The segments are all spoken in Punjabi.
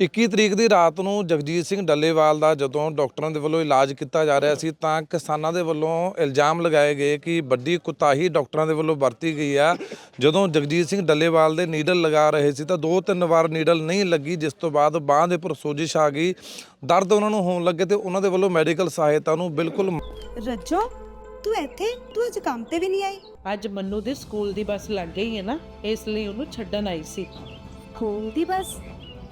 21 ਤਰੀਕ ਦੀ ਰਾਤ ਨੂੰ ਜਗਜੀਤ ਸਿੰਘ ਡੱਲੇਵਾਲ ਦਾ ਜਦੋਂ ਡਾਕਟਰਾਂ ਦੇ ਵੱਲੋਂ ਇਲਾਜ ਕੀਤਾ ਜਾ ਰਿਹਾ ਸੀ ਤਾਂ ਕਿਸਾਨਾਂ ਦੇ ਵੱਲੋਂ ਇਲਜ਼ਾਮ ਲਗਾਏ ਗਏ ਕਿ ਵੱਡੀ ਕੁਤਾਹੀ ਡਾਕਟਰਾਂ ਦੇ ਵੱਲੋਂ ਵਰਤੀ ਗਈ ਆ। ਜਦੋਂ ਜਗਜੀਤ ਸਿੰਘ ਡੱਲੇਵਾਲ ਦੇ ਨੀਡਲ ਲਗਾ ਰਹੇ ਸੀ ਤਾਂ ਦੋ ਤਿੰਨ ਵਾਰ ਨੀਡਲ ਨਹੀਂ ਲੱਗੀ ਜਿਸ ਤੋਂ ਬਾਅਦ ਬਾਹ ਦੇ ਉੱਪਰ ਸੋਜਿਸ਼ ਆ ਗਈ। ਦਰਦ ਉਹਨਾਂ ਨੂੰ ਹੋਣ ਲੱਗੇ ਤੇ ਉਹਨਾਂ ਦੇ ਵੱਲੋਂ ਮੈਡੀਕਲ ਸਹਾਇਤਾ ਨੂੰ ਬਿਲਕੁਲ ਰੱਜੋ ਤੂੰ ਇੱਥੇ ਤੂੰ ਅੱਜ ਕੰਮ ਤੇ ਵੀ ਨਹੀਂ ਆਈ। ਅੱਜ ਮੰਨੂ ਦੇ ਸਕੂਲ ਦੀ ਬੱਸ ਲੱਗ ਗਈ ਹੈ ਨਾ ਇਸ ਲਈ ਉਹਨੂੰ ਛੱਡਣ ਆਈ ਸੀ। ਸਕੂਲ ਦੀ ਬਸ?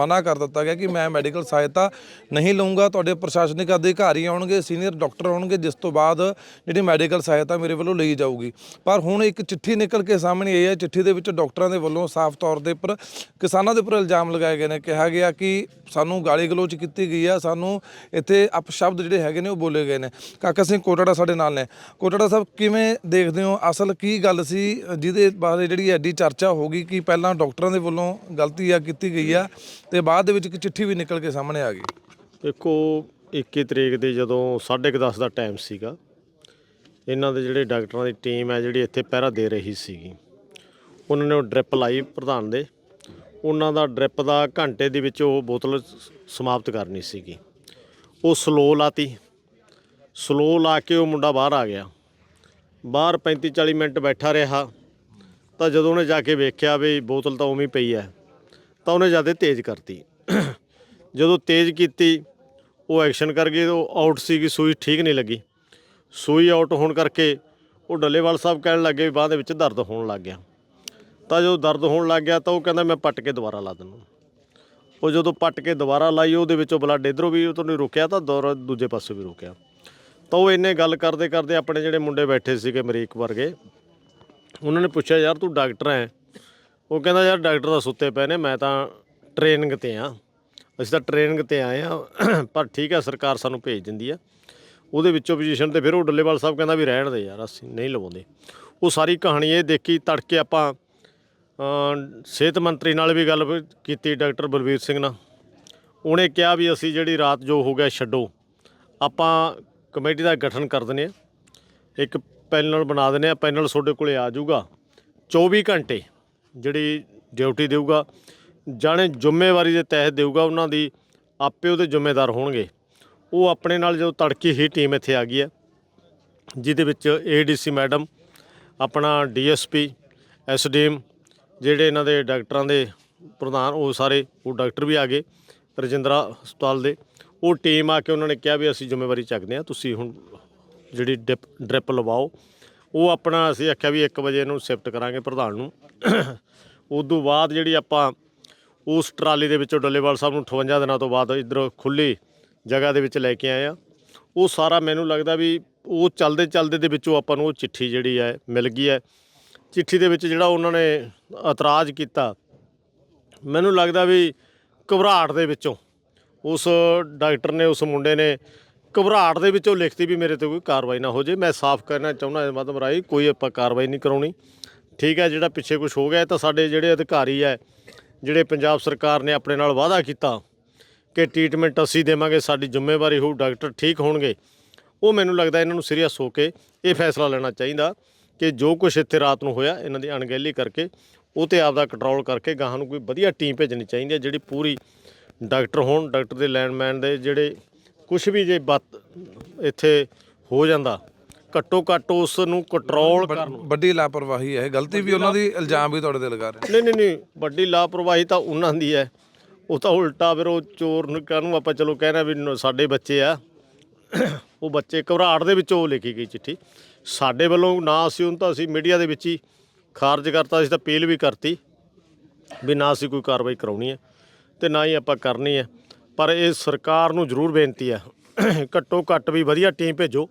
ਮਨਾ ਕਰ ਦਿੱਤਾ ਗਿਆ ਕਿ ਮੈਂ ਮੈਡੀਕਲ ਸਹਾਇਤਾ ਨਹੀਂ ਲਵਾਂਗਾ ਤੁਹਾਡੇ ਪ੍ਰਸ਼ਾਸਨਿਕ ਅਧਿਕਾਰੀ ਆਉਣਗੇ, ਸੀਨੀਅਰ ਡਾਕਟਰ ਆਉਣਗੇ, ਜਿਸ ਤੋਂ ਬਾਅਦ ਜਿਹੜੀ ਮੈਡੀਕਲ ਸਹਾਇਤਾ ਮੇਰੇ ਵੱਲੋਂ ਲਈ ਜਾਊਗੀ। ਪਰ ਹੁਣ ਇੱਕ ਚਿੱਠੀ ਨਿਕਲ ਕੇ ਸਾਹਮਣੇ ਆਈ ਹੈ, ਚਿੱਠੀ ਦੇ ਵਿੱਚ ਡਾਕਟਰਾਂ ਦੇ ਵੱਲੋਂ ਸਾਫ਼ ਤੌਰ ਦੇ ਉੱਪਰ ਕਿਸਾਨਾਂ ਦੇ ਉੱਪਰ ਇਲਜ਼ਾਮ ਲਗਾਏ ਗਏ ਨੇ, ਕਿਹਾ ਗਿਆ ਕਿ ਸਾਨੂੰ ਗਾਲੀ ਗਲੋਚ ਕੀਤੀ ਗਈ ਆ, ਸਾਨੂੰ ਇੱਥੇ ਅਪਸ਼ਬਦ ਜਿਹੜੇ ਹੈਗੇ ਨੇ ਉਹ ਬੋਲੇ ਗਏ ਨੇ। ਕਾਕਾ ਸਿੰਘ ਕੋਟੜਾ ਸਾਡੇ ਨਾਲ ਨੇ। ਕੋਟੜਾ ਸਾਹਿਬ, ਕਿਵੇਂ ਦੇਖਦੇ ਹੋ? ਅਸਲ ਕੀ ਗੱਲ ਸੀ? ਜਿਹਦੇ ਬਾਰੇ ਜਿਹੜੀ ਐਡੀ ਚਰਚਾ ਹੋ ਗਈ ਕਿ ਪਹਿਲਾਂ ਡਾਕਟਰਾਂ ਦੇ ਵੱਲੋਂ ਗਲਤੀ ਆ, ਕੀਤੀ ਗਈ ਆ ਤੇ ਬਾਅਦ ਦੇ ਵਿੱਚ ਇੱਕ ਚਿੱਠੀ ਵੀ ਨਿਕਲ ਕੇ ਸਾਹਮਣੇ ਆ ਗਈ। ਦੇਖੋ 21 ਤਰੀਕ ਦੇ ਜਦੋਂ 10:30 ਦਾ ਟਾਈਮ ਸੀਗਾ, ਇਹਨਾਂ ਦੇ ਜਿਹੜੇ ਡਾਕਟਰਾਂ ਦੀ ਟੀਮ ਹੈ ਜਿਹੜੀ ਇੱਥੇ ਪਹਿਰਾ ਦੇ ਰਹੀ ਸੀਗੀ, ਉਹਨਾਂ ਨੇ ਉਹ ਡ੍ਰਿਪ ਲਾਈ ਪ੍ਰਧਾਨ ਦੇ। ਉਹਨਾਂ ਦਾ ਡ੍ਰਿਪ ਦਾ ਘੰਟੇ ਦੇ ਵਿੱਚ ਉਹ ਬੋਤਲ ਸਮਾਪਤ ਕਰਨੀ ਸੀਗੀ। ਉਹ ਸਲੋ ਲਾਤੀ। ਸਲੋ ਲਾ ਕੇ ਉਹ ਮੁੰਡਾ ਬਾਹਰ ਆ ਗਿਆ। ਬਾਹਰ 35 40 ਮਿੰਟ ਬੈਠਾ ਰਿਹਾ। ਤਾਂ ਜਦੋਂ ਉਹਨੇ ਜਾ ਕੇ ਵੇਖਿਆ ਵੀ ਬੋਤਲ ਤਾਂ ਉਵੇਂ ਹੀ ਪਈ ਹੈ ਤਾਂ ਉਹਨੇ ਜ਼ਿਆਦਾ ਤੇਜ਼ ਕਰਤੀ। ਜਦੋਂ ਤੇਜ਼ ਕੀਤੀ, ਉਹ ਐਕਸ਼ਨ ਕਰ ਗਏ ਉਹ ਆਊਟ ਸੀਗੀ, ਸੂਈ ਠੀਕ ਨਹੀਂ ਲੱਗੀ। ਸੂਈ ਆਊਟ ਹੋਣ ਕਰਕੇ ਉਹ ਡੱਲੇਵਾਲ ਸਾਹਿਬ ਕਹਿਣ ਲੱਗੇ ਵੀ ਬਾਹ ਦੇ ਵਿੱਚ ਦਰਦ ਹੋਣ ਲੱਗ ਗਿਆ। ਤਾਂ ਜਦੋਂ ਦਰਦ ਹੋਣ ਲੱਗ ਗਿਆ ਤਾਂ ਉਹ ਕਹਿੰਦਾ ਮੈਂ ਪੱਟ ਕੇ ਦੁਬਾਰਾ ਲਾ ਦਿੰਦਾ। ਉਹ ਜਦੋਂ ਪੱਟ ਕੇ ਦੁਬਾਰਾ ਲਾਈ, ਉਹਦੇ ਵਿੱਚੋਂ ਬਲੱਡ ਇਧਰੋਂ ਵੀ ਉਹ ਤੋਂ ਨਹੀਂ ਰੁਕਿਆ, ਤਾਂ ਦੌਰਾ ਦੂਜੇ ਪਾਸੇ ਵੀ ਰੁਕਿਆ। ਤਾਂ ਉਹ ਇੰਨੇ ਗੱਲ ਕਰਦੇ ਕਰਦੇ ਆਪਣੇ ਜਿਹੜੇ ਮੁੰਡੇ ਬੈਠੇ ਸੀਗੇ ਮਰੀਕ ਵਰਗੇ, ਉਹਨਾਂ ਨੇ ਪੁੱਛਿਆ, ਯਾਰ ਤੂੰ ਡਾਕਟਰ ਹੈ? ਉਹ ਕਹਿੰਦਾ ਯਾਰ ਡਾਕਟਰ ਤਾਂ ਸੁੱਤੇ ਪਏ ਨੇ, ਮੈਂ ਤਾਂ ਟ੍ਰੇਨਿੰਗ ਤੇ ਆ। ਅਸੀਂ ਤਾਂ ਟ੍ਰੇਨਿੰਗ ਤੇ ਆਏ ਆ, ਪਰ ਠੀਕ ਹੈ ਸਰਕਾਰ ਸਾਨੂੰ ਭੇਜ ਦਿੰਦੀ ਆ। ਉਹਦੇ ਵਿੱਚੋਂ ਪੋਜੀਸ਼ਨ ਤੇ ਫਿਰ ਉਹ ਡੱਲੇਵਾਲ ਸਾਹਿਬ ਕਹਿੰਦਾ ਵੀ ਰਹਿਣ ਦੇ ਯਾਰ, ਅਸੀਂ ਨਹੀਂ ਲਵਾਉਂਦੇ। ਉਹ ਸਾਰੀ ਕਹਾਣੀ ਇਹ ਦੇਖੀ, ਤੜਕੇ ਆਪਾਂ ਸਿਹਤ ਮੰਤਰੀ ਨਾਲ ਵੀ ਗੱਲ ਕੀਤੀ ਡਾਕਟਰ ਬਲਵੀਰ ਸਿੰਘ ਨਾਲ। ਉਹਨੇ ਕਿਹਾ ਵੀ ਅਸੀਂ ਜਿਹੜੀ ਰਾਤ ਜੋ ਹੋ ਗਿਆ ਛੱਡੋ। ਆਪਾਂ ਕਮੇਟੀ ਦਾ ਗਠਨ ਕਰ ਦਿੰਦੇ ਆ। ਇੱਕ ਪੈਨਲ ਬਣਾ ਦਿੰਦੇ ਆ, ਪੈਨਲ ਤੁਹਾਡੇ ਕੋਲੇ ਆ ਜਾਊਗਾ। 24 ਘੰਟੇ ਜਿਹੜੀ ਡਿਊਟੀ ਦੇਊਗਾ, ਜਾਣੇ ਜ਼ਿੰਮੇਵਾਰੀ ਦੇ ਤਹਿਤ ਦੇਊਗਾ ਉਹਨਾਂ ਦੀ, ਆਪੇ ਉਹਦੇ ਜ਼ਿੰਮੇਦਾਰ ਹੋਣਗੇ। ਉਹ ਆਪਣੇ ਨਾਲ ਜਦੋਂ ਤੜਕੀ ਹੀ ਟੀਮ ਇੱਥੇ ਆ ਗਈ ਹੈ, ਜਿਹਦੇ ਵਿੱਚ ਏਡੀਸੀ ਮੈਡਮ, ਆਪਣਾ ਡੀਐਸਪੀ ਐਸਡੀਐਮ ਜਿਹੜੇ ਇਹਨਾਂ ਦੇ ਡਾਕਟਰਾਂ ਦੇ ਪ੍ਰਧਾਨ, ਉਹ ਸਾਰੇ, ਉਹ ਡਾਕਟਰ ਵੀ ਆ ਗਏ, ਰਜਿੰਦਰਾ ਹਸਪਤਾਲ ਦੇ। ਉਹ ਟੀਮ ਆ ਕੇ ਉਹਨਾਂ ਨੇ ਕਿਹਾ ਵੀ ਅਸੀਂ ਜ਼ਿੰਮੇਵਾਰੀ ਚੱਕਦੇ ਆ ਤੁਸੀਂ ਹੁਣ ਜਿਹੜੀ ਡਿਪ, ਡ੍ਰਿਪ ਲਵਾਓ। ਉਹ ਆਪਣਾ ਅਸੀਂ ਆਖਿਆ ਵੀ 1 ਵਜੇ ਇਹਨੂੰ ਸ਼ਿਫਟ ਕਰਾਂਗੇ ਪ੍ਰਧਾਨ ਨੂੰ। ਉਦੋਂ ਬਾਅਦ ਜਿਹੜੀ ਆਪਾਂ ਉਸ ਟਰਾਲੀ ਦੇ ਵਿੱਚੋਂ ਡੱਲੇਵਾਲ ਸਾਹਿਬ ਨੂੰ 58 ਦਿਨਾਂ ਤੋਂ ਬਾਅਦ ਇਧਰ ਖੁੱਲੀ ਜਗ੍ਹਾ ਦੇ ਵਿੱਚ ਲੈ ਕੇ ਆਏ ਆ। ਉਹ ਸਾਰਾ ਮੈਨੂੰ ਲੱਗਦਾ ਵੀ ਉਹ ਚੱਲਦੇ ਚੱਲਦੇ ਦੇ ਵਿੱਚੋਂ ਆਪਾਂ ਨੂੰ ਉਹ ਚਿੱਠੀ ਜਿਹੜੀ ਹੈ ਮਿਲ ਗਈ ਹੈ। ਚਿੱਠੀ ਦੇ ਵਿੱਚ ਜਿਹੜਾ ਉਹਨਾਂ ਨੇ ਇਤਰਾਜ਼ ਕੀਤਾ, ਮੈਨੂੰ ਲੱਗਦਾ ਵੀ ਘਬਰਾਹਟ ਦੇ ਵਿੱਚੋਂ ਉਸ ਡਾਕਟਰ ਨੇ, ਉਸ ਮੁੰਡੇ ਨੇ ਘਬਰਾਹਟ ਦੇ ਵਿੱਚੋਂ ਲਿਖਤੀ ਵੀ ਮੇਰੇ ਤੇ ਕੋਈ ਕਾਰਵਾਈ ਨਾ ਹੋ ਜੇ। ਮੈਂ ਸਾਫ਼ ਕਰਨਾ ਚਾਹੁੰਦਾ ਇਸ ਮਾਧਮ ਰਾਹੀਂ ਕੋਈ ਆਪਾਂ ਕਾਰਵਾਈ ਨਹੀਂ ਕਰਾਉਣੀ। ਠੀਕ ਹੈ, ਜਿਹੜਾ ਪਿੱਛੇ ਕੁਝ ਹੋ ਗਿਆ ਤਾਂ ਸਾਡੇ ਜਿਹੜੇ ਅਧਿਕਾਰੀ ਹੈ, ਜਿਹੜੇ ਪੰਜਾਬ ਸਰਕਾਰ ਨੇ ਆਪਣੇ ਨਾਲ ਵਾਅਦਾ ਕੀਤਾ ਕਿ ਟ੍ਰੀਟਮੈਂਟ ਅਸੀਂ ਦੇਵਾਂਗੇ, ਸਾਡੀ ਜ਼ਿੰਮੇਵਾਰੀ ਹੋਊ, ਡਾਕਟਰ ਠੀਕ ਹੋਣਗੇ। ਉਹ ਮੈਨੂੰ ਲੱਗਦਾ ਇਹਨਾਂ ਨੂੰ ਸੀਰੀਅਸ ਹੋ ਕੇ ਇਹ ਫੈਸਲਾ ਲੈਣਾ ਚਾਹੀਦਾ ਕਿ ਜੋ ਕੁਝ ਇੱਥੇ ਰਾਤ ਨੂੰ ਹੋਇਆ, ਇਹਨਾਂ ਦੀ ਅਣਗਹਿਲੀ ਕਰਕੇ ਉਹ ਤੇ ਆਪਦਾ ਕੰਟਰੋਲ ਕਰਕੇ ਗਾਹਾਂ ਨੂੰ ਕੋਈ ਵਧੀਆ ਟੀਮ ਭੇਜਣੀ ਚਾਹੀਦੀ ਹੈ, ਜਿਹੜੀ ਪੂਰੀ ਡਾਕਟਰ ਹੋਣ, ਡਾਕਟਰ ਦੇ ਲੈਂਡਮੈਨ ਦੇ ਜਿਹੜੇ ਕੁਝ ਵੀ ਜੇ ਬੱਤ ਇੱਥੇ ਹੋ ਜਾਂਦਾ ਘੱਟੋ ਘੱਟ ਉਸ ਨੂੰ ਕੰਟਰੋਲ ਕਰਨ। ਵੱਡੀ ਲਾਪਰਵਾਹੀ ਹੈ ਗਲਤੀ ਵੀ ਉਹਨਾਂ ਦੀ ਇਲਜ਼ਾਮ ਵੀ ਤੁਹਾਡੇ ਤੇ ਲਗਾ ਰਹੇ ਨਹੀਂ ਨਹੀਂ ਨਹੀਂ ਵੱਡੀ ਲਾਪਰਵਾਹੀ ਤਾਂ ਉਹਨਾਂ ਦੀ ਹੈ। ਉਹ ਤਾਂ ਉਲਟਾ ਫਿਰ ਉਹ ਚੋਰ ਨੂੰ ਕਾਹਨੂੰ ਆਪਾਂ ਚਲੋ ਕਹਿਣਾ ਵੀ ਨ- ਸਾਡੇ ਬੱਚੇ ਆ। ਉਹ ਬੱਚੇ ਘਬਰਾਹਟ ਦੇ ਵਿੱਚੋਂ ਉਹ ਲਿਖੀ ਗਈ ਚਿੱਠੀ। ਸਾਡੇ ਵੱਲੋਂ ਨਾ ਅਸੀਂ ਉਹਨੂੰ ਤਾਂ ਅਸੀਂ ਮੀਡੀਆ ਦੇ ਵਿੱਚ ਹੀ ਖਾਰਜ ਕਰਤਾ ਅਸੀਂ ਤਾਂ ਅਪੀਲ ਵੀ ਕਰਤੀ ਵੀ ਨਾ ਅਸੀਂ ਕੋਈ ਕਾਰਵਾਈ ਕਰਾਉਣੀ ਹੈ ਤੇ ਨਾ ਹੀ ਆਪਾਂ ਕਰਨੀ ਹੈ। ਪਰ ਇਹ ਸਰਕਾਰ ਨੂੰ ਜ਼ਰੂਰ ਬੇਨਤੀ ਹੈ ਘੱਟੋ ਘੱਟ ਵੀ ਵਧੀਆ ਟੀਮ ਭੇਜੋ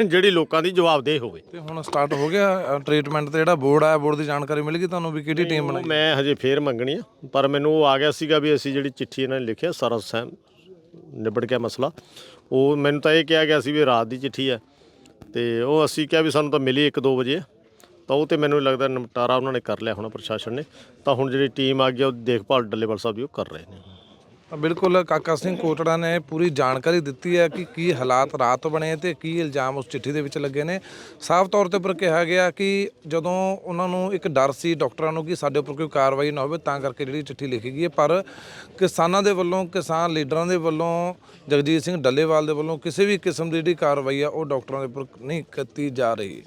ਜਿਹੜੀ ਲੋਕਾਂ ਦੀ ਜਵਾਬਦੇਹ ਹੋਵੇ। ਤੇ ਹੁਣ ਸਟਾਰਟ ਹੋ ਗਿਆ ਟ੍ਰੀਟਮੈਂਟ ਤੇ ਜਿਹੜਾ ਬੋਰਡ ਆਇਆ ਬੋਰਡ ਦੀ ਜਾਣਕਾਰੀ ਮਿਲ ਗਈ ਤੁਹਾਨੂੰ ਵੀ ਕਿਹੜੀ ਟੀਮ ਬਣਾਈ? ਮੈਂ ਹਜੇ ਫੇਰ ਮੰਗਣੀ ਆ ਪਰ ਮੈਨੂੰ ਉਹ ਆ ਗਿਆ ਸੀਗਾ ਵੀ ਅਸੀਂ ਜਿਹੜੀ ਚਿੱਠੀ ਇਹਨਾਂ ਨੇ ਲਿਖਿਆ ਸਾਰਾ ਸਹਿਮ ਨਿਬੜ ਗਿਆ ਮਸਲਾ। ਉਹ ਮੈਨੂੰ ਤਾਂ ਇਹ ਕਿਹਾ ਗਿਆ ਸੀ ਵੀ ਰਾਤ ਦੀ ਚਿੱਠੀ ਹੈ ਤੇ ਉਹ ਅਸੀਂ ਕਿਹਾ ਵੀ ਸਾਨੂੰ ਤਾਂ ਮਿਲੀ 1-2 ਵਜੇ ਤਾਂ ਉਹ ਤੇ ਮੈਨੂੰ ਲੱਗਦਾ ਨਿਪਟਾਰਾ ਉਹਨਾਂ ਨੇ ਕਰ ਲਿਆ ਹੋਣਾ ਪ੍ਰਸ਼ਾਸਨ ਨੇ ਤਾਂ ਹੁਣ ਜਿਹੜੀ ਟੀਮ ਆ ਗਈ ਆ ਉਹ ਦੇਖਭਾਲ ਡੱਲੇਵਾਲ ਸਾਹਿਬ ਦੀ ਉਹ ਕਰ ਰਹੇ ਨੇ। ਤਾਂ ਬਿਲਕੁਲ ਕਾਕਾ ਸਿੰਘ ਕੋਟੜਾ ਨੇ ਪੂਰੀ ਜਾਣਕਾਰੀ ਦਿੱਤੀ ਹੈ ਕਿ ਕੀ ਹਾਲਾਤ ਰਾਤ ਬਣੇ ਤੇ ਕੀ ਇਲਜ਼ਾਮ ਉਸ ਚਿੱਠੀ ਦੇ ਵਿੱਚ ਲੱਗੇ ਨੇ। ਸਾਫ਼ ਤੌਰ ਤੇ ਉੱਪਰ ਕਿਹਾ ਗਿਆ ਕਿ ਜਦੋਂ ਉਹਨਾਂ ਨੂੰ ਇੱਕ ਡਰ ਸੀ ਡਾਕਟਰਾਂ ਨੂੰ ਕਿ ਸਾਡੇ ਉੱਪਰ ਕੋਈ ਕਾਰਵਾਈ ਨਾ ਹੋਵੇ, ਤਾਂ ਕਰਕੇ ਜਿਹੜੀ ਚਿੱਠੀ ਲਿਖੀ ਗਈ ਹੈ। ਪਰ ਕਿਸਾਨਾਂ ਦੇ ਵੱਲੋਂ, ਕਿਸਾਨ ਲੀਡਰਾਂ ਦੇ ਵੱਲੋਂ, ਜਗਜੀਤ ਸਿੰਘ ਡੱਲੇਵਾਲ ਦੇ ਵੱਲੋਂ ਕਿਸੇ ਵੀ ਕਿਸਮ ਦੀ ਜਿਹੜੀ ਕਾਰਵਾਈ ਆ, ਉਹ ਡਾਕਟਰਾਂ ਦੇ ਉੱਪਰ ਨਹੀਂ ਕੀਤੀ ਜਾ ਰਹੀ।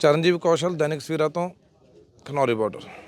ਚਰਨਜੀਤ ਕੌਸ਼ਲ, ਦੈਨਿਕ ਸਵੇਰਾ ਤੋਂ, ਖਨੌਰੀ ਬਾਰਡਰ।